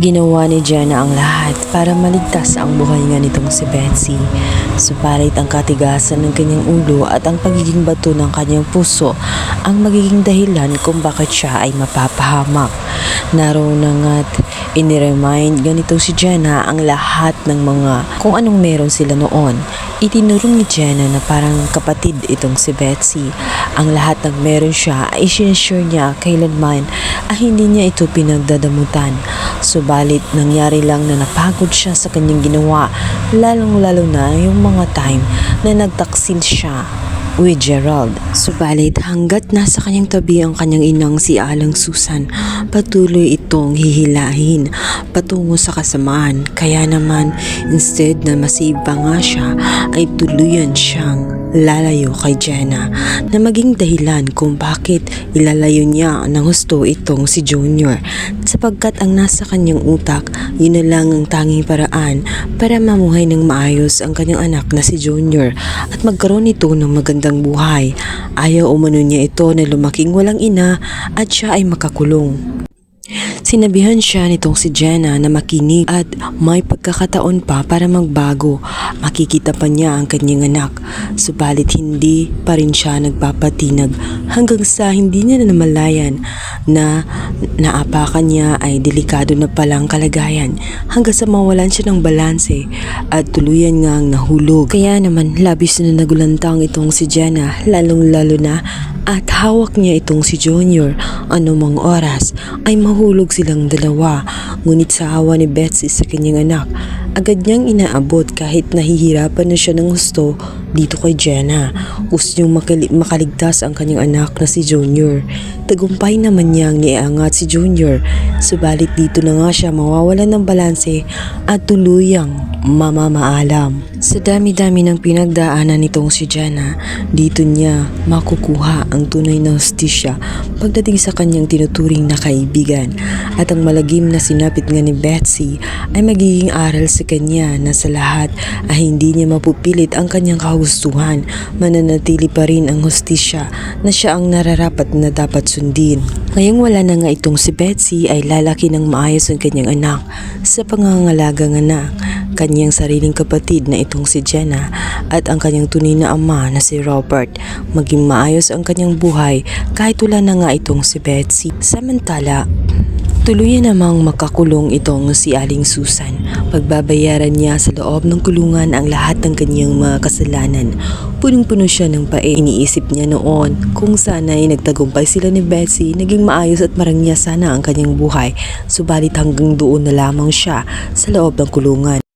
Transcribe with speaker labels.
Speaker 1: Ginawa ni Jenna ang lahat para maligtas ang buhay nga nitong si Betsy. Subalit ang katigasan ng kanyang ulo at ang pagiging bato ng kanyang puso ang magiging dahilan kung bakit siya ay mapapahamak. Naroon na nga't iniremind ganito si Jenna ang lahat ng mga kung anong meron sila noon. Itinurong ni Jenna na parang kapatid itong si Betsy. Ang lahat ng meron siya ay sinasure niya kailanman ay hindi niya ito pinagdadamutan. Subalit nangyari lang na napagod siya sa kanyang ginawa lalong lalo na yung mga time na nagtaksil siya with Gerald. Subalit hanggat nasa kanyang tabi ang kanyang inang si Alang Susan, patuloy itong hihilahin patungo sa kasamaan. Kaya naman, instead na masave pa nga siya, ay tuluyan siyang lalayo kay Jenna na maging dahilan kung bakit ilalayo niya ng husto itong si Junior sapagkat ang nasa kanyang utak yun na lang ang tanging paraan para mamuhay ng maayos ang kanyang anak na si Junior at magkaroon ito ng magandang buhay. Ayaw umano niya ito na lumaking walang ina at siya ay makakulong. Sinabihan siya nitong si Jenna na makinig at may pagkakataon pa para magbago. Makikita pa niya ang kanyang anak. Subalit hindi pa rin siya nagpapatinag hanggang sa hindi niya na namalayan na naapakan niya ay delikado na palang kalagayan hanggang sa mawalan siya ng balanse at tuluyan nga ang nahulog. Kaya naman labis na nagulantang itong si Jenna lalong lalo na at hawak niya itong si Junior. Anumang oras ay mahulog silang dalawa. Ngunit sa hawa ni Betsy sa kanyang anak agad niyang inaabot kahit nahihirapan na siya ng gusto dito kay Jenna. Gusto niyang makali- makaligtas ang kanyang anak na si Junior tagumpay naman niyang niangat si Junior subalit dito na nga siya mawawalan ng balanse at tuluyang mamamaalam. Sa dami-dami ng pinagdaanan nitong si Jenna dito niya makukuha ang tunay na hustisya pagdating sa kanyang tinuturing na kaibigan. At ang malagim na sinapit nga ni Betsy ay magiging aral sa kanya na sa lahat ay hindi niya mapupilit ang kanyang kagustuhan mananatili pa rin ang hustisya na siya ang nararapat na dapat sundin. Ngayong wala na nga itong si Betsy ay lalaki ng maayos ang kanyang anak sa pangangalaga nga na kanyang sariling kapatid na itong si Jenna at ang kanyang tunay na ama na si Robert. Maging maayos ang kanyang buhay kahit wala na nga itong si Betsy. Samantala, Tuluyan namang makakulong itong si Aling Susan. Pagbabayaran niya sa loob ng kulungan ang lahat ng kanyang mga kasalanan. Punong-puno siya ng pae. Iniisip niya noon kung sana'y nagtagumpay sila ni Betsy, naging maayos at marangya sana ang kanyang buhay. Subalit hanggang doon na lamang siya sa loob ng kulungan.